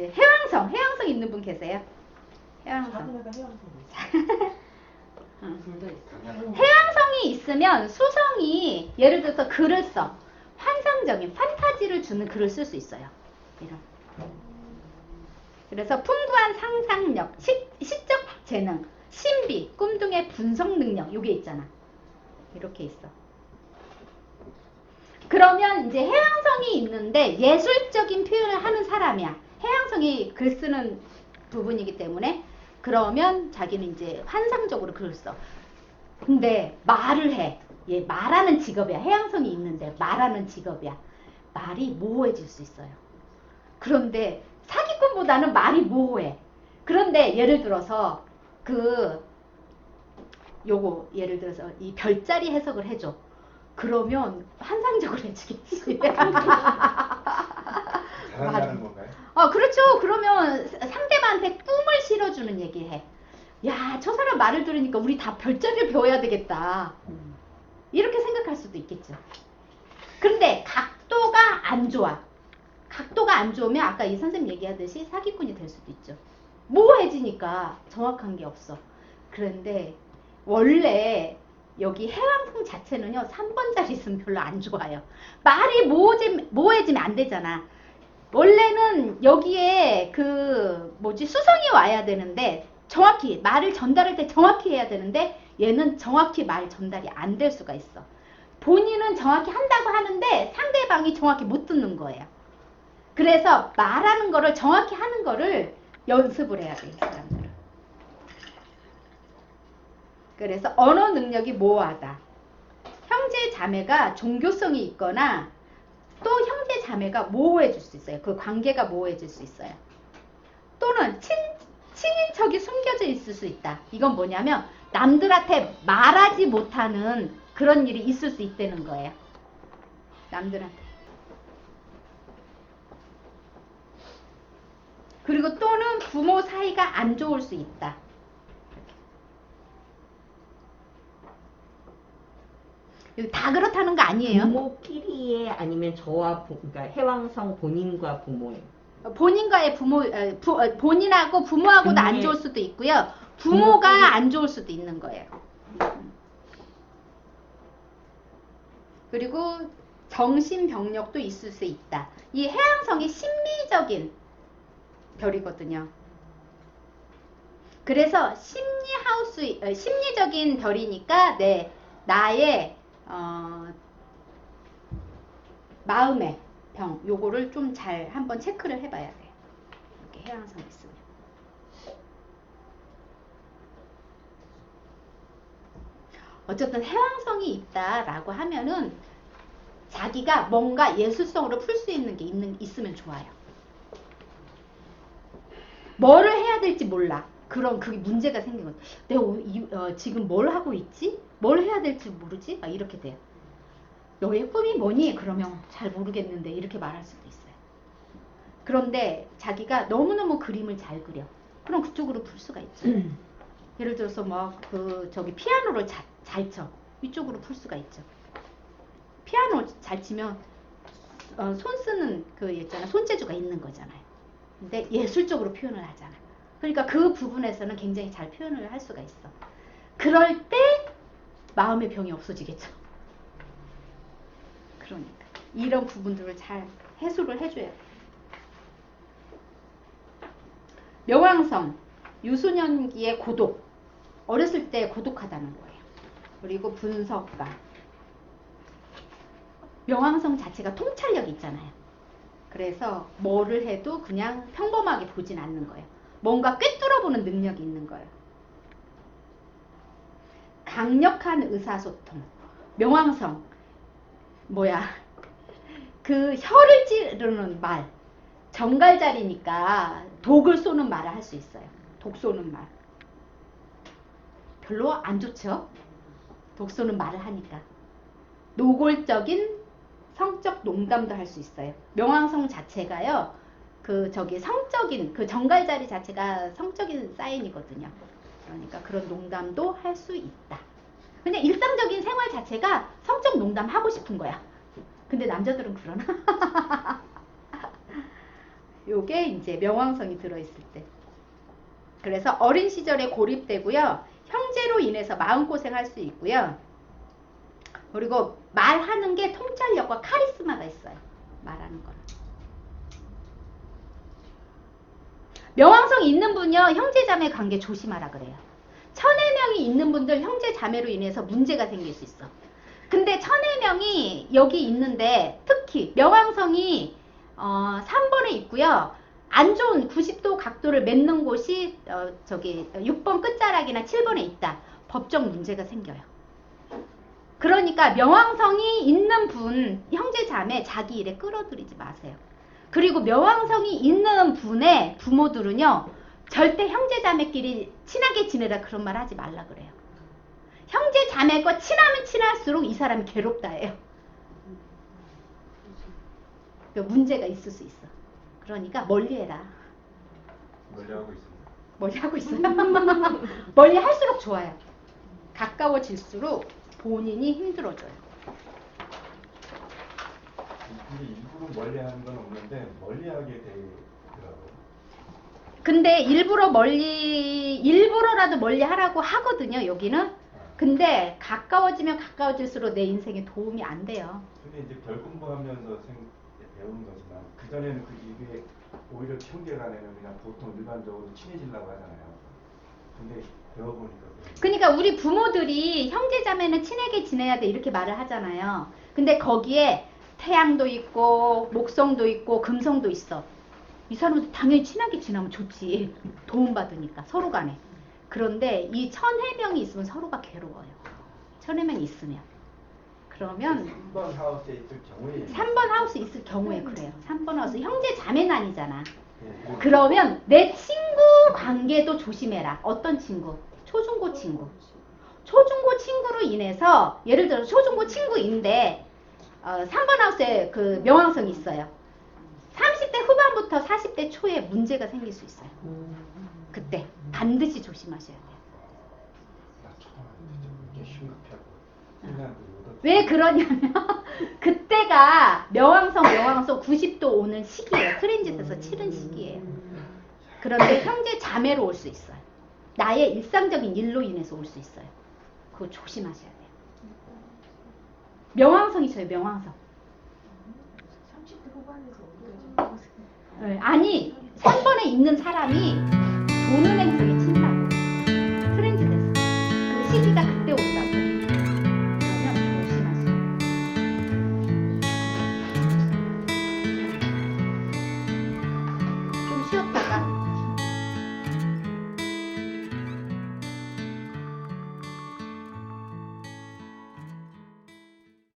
이제 해왕성, 해왕성 있는 분 계세요? 해왕성. 해양성 둘다 있어. 해왕성이 있으면 수성이 예를 들어서 글을 써. 환상적인 판타지를 주는 글을 쓸 수 있어요. 이런. 그래서 풍부한 상상력, 시, 시적 재능, 신비, 꿈 등의 분석 능력 요게 있잖아. 이렇게 있어. 그러면 이제 해왕성이 있는데 예술적인 표현을 하는 사람이야. 해왕성이 글 쓰는 부분이기 때문에 그러면 자기는 이제 환상적으로 글을 써. 근데 말을 해. 얘 말하는 직업이야. 해양성이 있는데 말하는 직업이야. 말이 모호해질 수 있어요. 그런데 사기꾼보다는 말이 모호해. 그런데 예를 들어서 그 요거 예를 들어서 이 별자리 해석을 해줘. 그러면 환상적으로 해주겠지. 잘한다는 건가요? 아, 그렇죠. 그러면 상대방한테 꿈을 실어주는 얘기를 해. 야, 저 사람 말을 들으니까 우리 다 별자리를 배워야 되겠다. 이렇게 생각할 수도 있겠죠. 근데 각도가 안 좋아. 각도가 안 좋으면 아까 이 선생님 얘기하듯이 사기꾼이 될 수도 있죠. 모호해지니까 정확한 게 없어. 그런데 원래 여기 해왕성 자체는요, 3번 자리 있으면 별로 안 좋아요. 말이 모호해지면, 모호해지면 안 되잖아. 원래는 여기에 그 뭐지 수성이 와야 되는데 정확히 말을 전달할 때 정확히 해야 되는데 얘는 정확히 말 전달이 안 될 수가 있어. 본인은 정확히 한다고 하는데 상대방이 정확히 못 듣는 거예요. 그래서 말하는 거를 정확히 하는 거를 연습을 해야 이 사람들은. 그래서 언어 능력이 모호하다. 형제 자매가 종교성이 있거나 또 형제 자매가 모호해질 수 있어요. 그 관계가 모호해질 수 있어요. 또는 친, 친인척이 숨겨져 있을 수 있다. 이건 뭐냐면 남들한테 말하지 못하는 그런 일이 있을 수 있다는 거예요. 남들한테. 그리고 또는 부모 사이가 안 좋을 수 있다. 이거 다 그렇다는 거 아니에요. 부모끼리의 아니면 저와 부, 그러니까 해왕성 본인과 부모의 본인과의 부모, 어, 부- 어, 본인하고 부모하고도 안 좋을 수도 있고요. 부모가 안 좋을 수도 있는 거예요. 그리고 정신병력도 있을 수 있다. 이 해양성이 심리적인 별이거든요. 그래서 심리하우스, 어, 심리적인 별이니까 네, 나의 어, 마음의 병 요거를 좀 잘 한번 체크를 해봐야 돼. 이렇게 해양성 있으면. 어쨌든 해왕성이 있다라고 하면은 자기가 뭔가 예술성으로 풀 수 있는 게 있는 있으면 좋아요. 뭐를 해야 될지 몰라. 그럼 그게 문제가 생긴 거죠. 내가 오- 이- 어, 지금 뭘 하고 있지? 뭘 해야 될지 모르지? 막 이렇게 돼요. 너의 꿈이 뭐니? 그러면 잘 모르겠는데 이렇게 말할 수도 있어요. 그런데 자기가 너무너무 그림을 잘 그려. 그럼 그쪽으로 풀 수가 있죠. 예를 들어서 막그 저기 피아노를 자, 잘 쳐. 이쪽으로 풀 수가 있죠. 피아노 잘 치면 어, 손 쓰는 그 있잖아. 손재주가 있는 거잖아요. 근데 예술적으로 표현을 하잖아. 그러니까 그 부분에서는 굉장히 잘 표현을 할 수가 있어. 그럴 때 마음의 병이 없어지겠죠. 그러니까 이런 부분들을 잘 해소를 해줘야 돼. 명왕성 유소년기의 고독 어렸을 때 고독하다는 거예요. 그리고 분석가 명왕성 자체가 통찰력이 있잖아요. 그래서 뭐를 해도 그냥 평범하게 보진 않는 거예요. 뭔가 꿰뚫어보는 능력이 있는 거예요. 강력한 의사소통 명왕성 뭐야 그 혀를 찌르는 말 정갈자리니까 독을 쏘는 말을 할 수 있어요. 독 쏘는 말. 별로 안 좋죠? 독 쏘는 말을 하니까. 노골적인 성적 농담도 할 수 있어요. 명왕성 자체가요 그 저기 성적인 그 정갈 자리 자체가 성적인 사인이거든요 그러니까 그런 농담도 할 수 있다 그냥 일상적인 생활 자체가 성적 농담 하고 싶은 거야. 근데 남자들은 그러나? 요게 이제 명왕성이 들어있을 때. 그래서 어린 시절에 고립되고요. 형제로 인해서 마음고생 할 수 있고요. 그리고 말하는 게 통찰력과 카리스마가 있어요. 말하는 거는. 명왕성 있는 분요 형제자매 관계 조심하라 그래요. 천해명이 있는 분들 형제자매로 인해서 문제가 생길 수 있어. 근데 천해명이 여기 있는데 특히 명왕성이 어, 3번에 있고요. 안 좋은 90도 각도를 맺는 곳이 어, 저기 6번 끝자락이나 7번에 있다. 법적 문제가 생겨요. 그러니까 명왕성이 있는 분 형제 자매 자기 일에 끌어들이지 마세요. 그리고 명왕성이 있는 분의 부모들은요 절대 형제 자매끼리 친하게 지내라 그런 말 하지 말라 그래요. 형제 자매과 친하면 친할수록 이 사람이 괴롭다예요. 그러니까 문제가 있을 수 있어. 그러니까 멀리해라. 멀리 하고 있습니다. 멀리 하고 있어요. 멀리 할수록 좋아요. 가까워질수록 본인이 힘들어져요. 근데 일부러 멀리 하는 건 없는데 멀리 하게 되더라고요. 근데 일부러 멀리 일부러라도 멀리 하라고 하거든요. 여기는. 근데 가까워지면 가까워질수록 내 인생에 도움이 안 돼요. 근데 이제 별 공부하면서 생, 배우는 거지만 그 전에는 그 이게 오히려 형제간에는 그냥 보통 일반적으로 친해지려고 하잖아요. 근데 배워보니까 그래요. 그러니까 우리 부모들이 형제자매는 친하게 지내야 돼 이렇게 말을 하잖아요. 근데 거기에 태양도 있고 목성도 있고 금성도 있어. 이 사람들 당연히 친하게 지내면 좋지. 도움받으니까 서로 간에. 그런데 이 천해명이 있으면 서로가 괴로워요. 천해명이 있으면. 그러면 3번 하우스에 있을 경우에 3번 하우스 있을 경우에 그래요. 3번 하우스 형제 자매는 아니잖아. 예, 그러면 내 친구 관계도 조심해라. 어떤 친구? 초중고 친구. 초중고 친구로 인해서 예를 들어 초중고 친구인데 어, 3번 하우스에 그 명왕성이 있어요. 30대 후반부터 40대 초에 문제가 생길 수 있어요. 그때 반드시 조심하셔야 돼요. 오더 왜 그러냐면 그때가 명왕성 명왕성 90도 오는 시기예요. 트랜짓에서 치른 시기예요. 그런데 형제 자매로 올 수 있어요. 나의 일상적인 일로 인해서 올 수 있어요. 그거 조심하셔야 돼요. 명왕성. 30대 후반에서 어디까지 네, 아니, 3번에 있는 사람이 도는 행성이